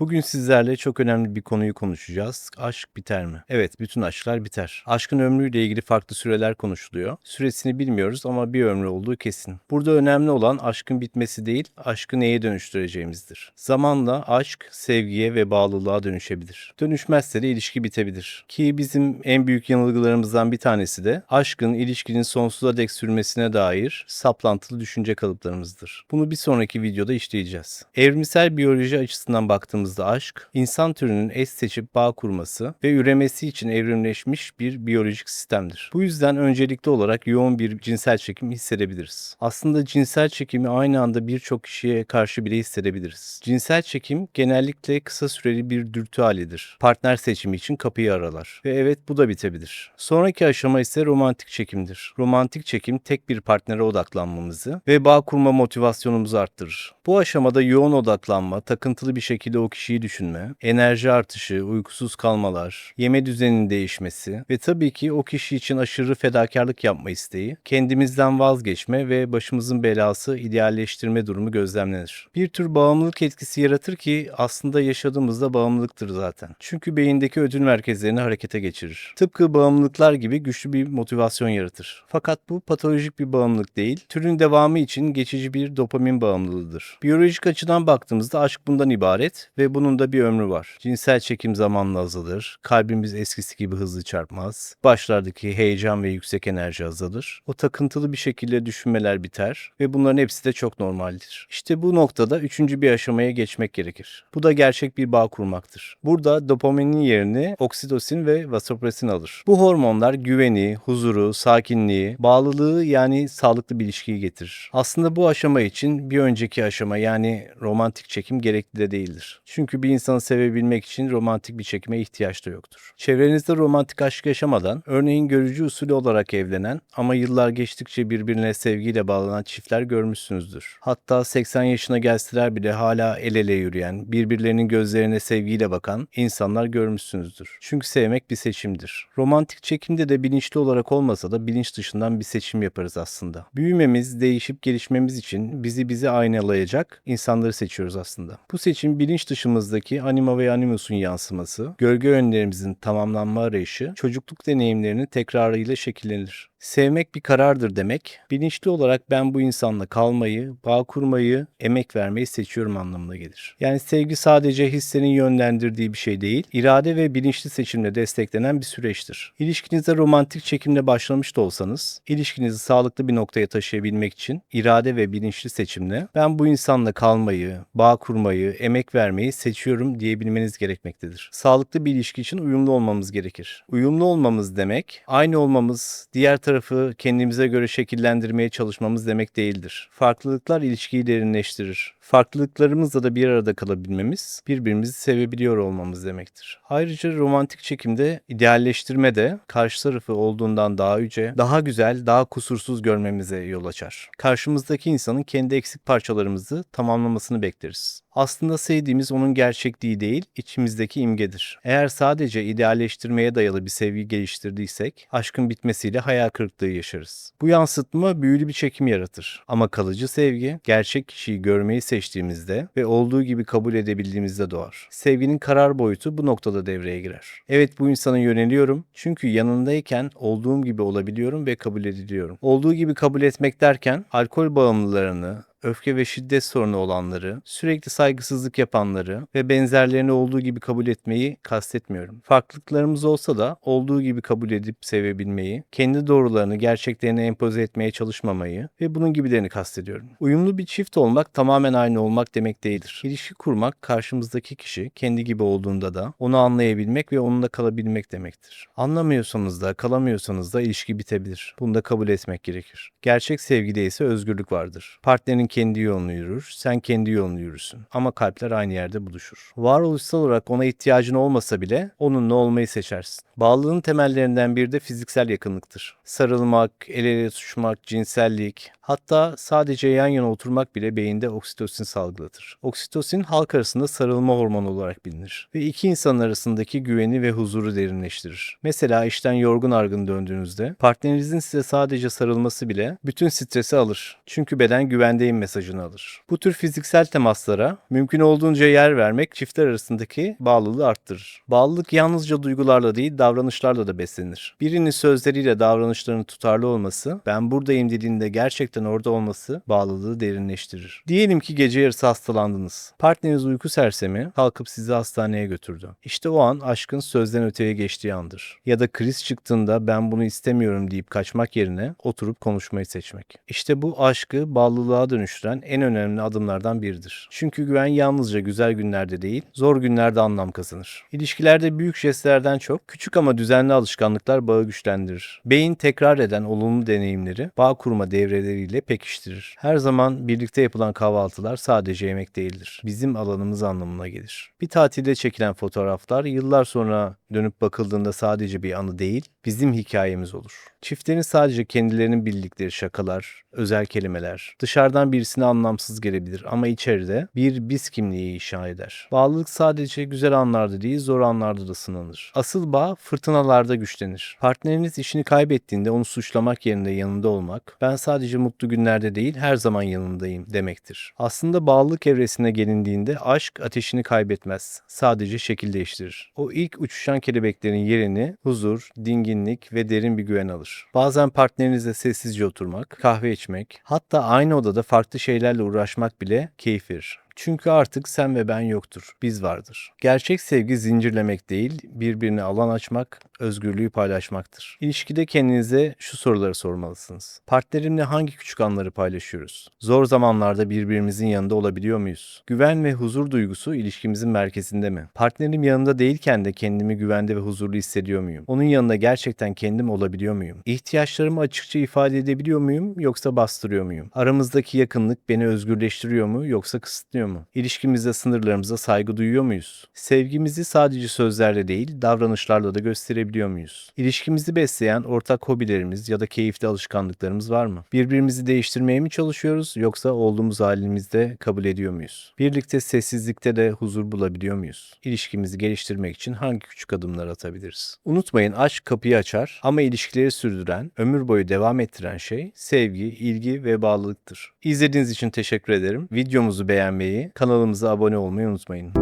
Bugün sizlerle çok önemli bir konuyu konuşacağız. Aşk biter mi? Evet, bütün aşklar biter. Aşkın ömrüyle ilgili farklı süreler konuşuluyor. Süresini bilmiyoruz ama bir ömrü olduğu kesin. Burada önemli olan aşkın bitmesi değil, aşkı neye dönüştüreceğimizdir. Zamanla aşk sevgiye ve bağlılığa dönüşebilir. Dönüşmezse de ilişki bitebilir. Ki bizim en büyük yanılgılarımızdan bir tanesi de aşkın ilişkinin sonsuza dek sürmesine dair saplantılı düşünce kalıplarımızdır. Bunu bir sonraki videoda işleyeceğiz. Evrimsel biyoloji açısından baktığımızda aşk, insan türünün eş seçip bağ kurması ve üremesi için evrimleşmiş bir biyolojik sistemdir. Bu yüzden öncelikli olarak yoğun bir cinsel çekim hissedebiliriz. Aslında cinsel çekimi aynı anda birçok kişiye karşı bile hissedebiliriz. Cinsel çekim genellikle kısa süreli bir dürtü halidir. Partner seçimi için kapıyı aralar. Ve evet bu da bitebilir. Sonraki aşama ise romantik çekimdir. Romantik çekim tek bir partnere odaklanmamızı ve bağ kurma motivasyonumuzu arttırır. Bu aşamada yoğun odaklanma, takıntılı bir şekilde o kişiyi düşünme, enerji artışı, uykusuz kalmalar, yeme düzeninin değişmesi ve tabii ki o kişi için aşırı fedakarlık yapma isteği, kendimizden vazgeçme ve başımızın belası idealleştirme durumu gözlemlenir. Bir tür bağımlılık etkisi yaratır ki aslında yaşadığımızda bağımlılıktır zaten. Çünkü beyindeki ödül merkezlerini harekete geçirir. Tıpkı bağımlılıklar gibi güçlü bir motivasyon yaratır. Fakat bu patolojik bir bağımlılık değil, türün devamı için geçici bir dopamin bağımlılığıdır. Biyolojik açıdan baktığımızda aşk bundan ibaret ve bunun da bir ömrü var. Cinsel çekim zamanla azalır, kalbimiz eskisi gibi hızlı çarpmaz, başlardaki heyecan ve yüksek enerji azalır, o takıntılı bir şekilde düşünmeler biter ve bunların hepsi de çok normaldir. İşte bu noktada üçüncü bir aşamaya geçmek gerekir. Bu da gerçek bir bağ kurmaktır. Burada dopaminin yerini oksitosin ve vasopresin alır. Bu hormonlar güveni, huzuru, sakinliği, bağlılığı yani sağlıklı bir ilişkiyi getirir. Aslında bu aşama için bir önceki aşama yani romantik çekim gerekli de değildir. Çünkü bir insanı sevebilmek için romantik bir çekime ihtiyaç da yoktur. Çevrenizde romantik aşk yaşamadan, örneğin görücü usulü olarak evlenen ama yıllar geçtikçe birbirine sevgiyle bağlanan çiftler görmüşsünüzdür. Hatta 80 yaşına gelseler bile hala el ele yürüyen, birbirlerinin gözlerine sevgiyle bakan insanlar görmüşsünüzdür. Çünkü sevmek bir seçimdir. Romantik çekimde de bilinçli olarak olmasa da bilinç dışından bir seçim yaparız aslında. Büyümemiz, değişip gelişmemiz için bizi bize aynalayacak insanları seçiyoruz aslında. Bu seçim bilinç dışımızdaki anima ve animusun yansıması, gölge yönlerimizin tamamlanma arayışı, çocukluk deneyimlerinin tekrarıyla şekillenir. Sevmek bir karardır demek, bilinçli olarak ben bu insanla kalmayı, bağ kurmayı, emek vermeyi seçiyorum anlamına gelir. Yani sevgi sadece hislerin yönlendirdiği bir şey değil, irade ve bilinçli seçimle desteklenen bir süreçtir. İlişkinize romantik çekimle başlamış da olsanız, ilişkinizi sağlıklı bir noktaya taşıyabilmek için irade ve bilinçli seçimle ben bu insanla kalmayı, bağ kurmayı, emek vermeyi seçiyorum diyebilmeniz gerekmektedir. Sağlıklı bir ilişki için uyumlu olmamız gerekir. Uyumlu olmamız demek, aynı olmamız, diğer tarafı kendimize göre şekillendirmeye çalışmamız demek değildir. Farklılıklar ilişkiyi derinleştirir. Farklılıklarımızla da bir arada kalabilmemiz, birbirimizi sevebiliyor olmamız demektir. Ayrıca romantik çekimde idealleştirme de karşı tarafı olduğundan daha yüce, daha güzel, daha kusursuz görmemize yol açar. Karşımızdaki insanın kendi eksik parçalarımızı tamamlamasını bekleriz. Aslında sevdiğimiz onun gerçekliği değil, içimizdeki imgedir. Eğer sadece idealleştirmeye dayalı bir sevgi geliştirdiysek, aşkın bitmesiyle hayal kırıklığı yaşarız. Bu yansıtma büyülü bir çekim yaratır. Ama kalıcı sevgi, gerçek kişiyi görmeyi seçtiğimizde ve olduğu gibi kabul edebildiğimizde doğar. Sevginin karar boyutu bu noktada devreye girer. Evet bu insana yöneliyorum çünkü yanındayken olduğum gibi olabiliyorum ve kabul ediliyorum. Olduğu gibi kabul etmek derken alkol bağımlılarını, öfke ve şiddet sorunu olanları, sürekli saygısızlık yapanları ve benzerlerini olduğu gibi kabul etmeyi kastetmiyorum. Farklılıklarımız olsa da olduğu gibi kabul edip sevebilmeyi, kendi doğrularını gerçeklerine empoze etmeye çalışmamayı ve bunun gibilerini kastediyorum. Uyumlu bir çift olmak tamamen aynı olmak demek değildir. İlişki kurmak karşımızdaki kişi kendi gibi olduğunda da onu anlayabilmek ve onunla kalabilmek demektir. Anlamıyorsanız da kalamıyorsanız da ilişki bitebilir. Bunu da kabul etmek gerekir. Gerçek sevgide ise özgürlük vardır. Partnerin kendi yolunu yürür, sen kendi yolunu yürürsün. Ama kalpler aynı yerde buluşur. Varoluşsal olarak ona ihtiyacın olmasa bile onunla olmayı seçersin. Bağlılığın temellerinden biri de fiziksel yakınlıktır. Sarılmak, el ele tutuşmak, cinsellik, hatta sadece yan yana oturmak bile beyinde oksitosin salgılatır. Oksitosin halk arasında sarılma hormonu olarak bilinir ve iki insan arasındaki güveni ve huzuru derinleştirir. Mesela işten yorgun argın döndüğünüzde partnerinizin size sadece sarılması bile bütün stresi alır. Çünkü beden güvendeyim mesajını alır. Bu tür fiziksel temaslara mümkün olduğunca yer vermek çiftler arasındaki bağlılığı arttırır. Bağlılık yalnızca duygularla değil davranışlarla da beslenir. Birinin sözleriyle davranışlarının tutarlı olması, ben buradayım dediğinde gerçekten orada olması bağlılığı derinleştirir. Diyelim ki gece yarısı hastalandınız. Partneriniz uyku sersemi kalkıp sizi hastaneye götürdü. İşte o an aşkın sözden öteye geçtiği andır. Ya da kriz çıktığında ben bunu istemiyorum deyip kaçmak yerine oturup konuşmayı seçmek. İşte bu aşkı bağlılığa dönüştüren en önemli adımlardan biridir. Çünkü güven yalnızca güzel günlerde değil, zor günlerde anlam kazanır. İlişkilerde büyük jestlerden çok küçük ama düzenli alışkanlıklar bağı güçlendirir. Beyin tekrar eden olumlu deneyimleri bağ kurma devreleriyle pekiştirir. Her zaman birlikte yapılan kahvaltılar sadece yemek değildir. Bizim alanımız anlamına gelir. Bir tatilde çekilen fotoğraflar yıllar sonra dönüp bakıldığında sadece bir anı değil, bizim hikayemiz olur. Çiftlerin sadece kendilerinin bildikleri şakalar, özel kelimeler, dışarıdan birisine anlamsız gelebilir ama içeride bir biz kimliği inşa eder. Bağlılık sadece güzel anlarda değil, zor anlarda da sınanır. Asıl bağ fırtınalarda güçlenir. Partneriniz işini kaybettiğinde onu suçlamak yerine yanında olmak, ben sadece mutlu günlerde değil, her zaman yanındayım demektir. Aslında bağlılık evresine gelindiğinde aşk ateşini kaybetmez. Sadece şekil değiştirir. O ilk uçuşan kelebeklerin yerini huzur, dinginlik ve derin bir güven alır. Bazen partnerinizle sessizce oturmak, kahve içmek, hatta aynı odada farklı şeylerle uğraşmak bile keyif verir. Çünkü artık sen ve ben yoktur, biz vardır. Gerçek sevgi zincirlemek değil, birbirine alan açmak, özgürlüğü paylaşmaktır. İlişkide kendinize şu soruları sormalısınız. Partnerimle hangi küçük anları paylaşıyoruz? Zor zamanlarda birbirimizin yanında olabiliyor muyuz? Güven ve huzur duygusu ilişkimizin merkezinde mi? Partnerim yanında değilken de kendimi güvende ve huzurlu hissediyor muyum? Onun yanında gerçekten kendim olabiliyor muyum? İhtiyaçlarımı açıkça ifade edebiliyor muyum yoksa bastırıyor muyum? Aramızdaki yakınlık beni özgürleştiriyor mu yoksa kısıtlıyor mu? İlişkimizde sınırlarımıza saygı duyuyor muyuz? Sevgimizi sadece sözlerle değil, davranışlarla da gösterebiliyor muyuz? İlişkimizi besleyen ortak hobilerimiz ya da keyifli alışkanlıklarımız var mı? Birbirimizi değiştirmeye mi çalışıyoruz yoksa olduğumuz halimizde kabul ediyor muyuz? Birlikte sessizlikte de huzur bulabiliyor muyuz? İlişkimizi geliştirmek için hangi küçük adımlar atabiliriz? Unutmayın aşk kapıyı açar ama ilişkileri sürdüren, ömür boyu devam ettiren şey sevgi, ilgi ve bağlılıktır. İzlediğiniz için teşekkür ederim. Videomuzu beğenmeyi, kanalımıza abone olmayı unutmayın.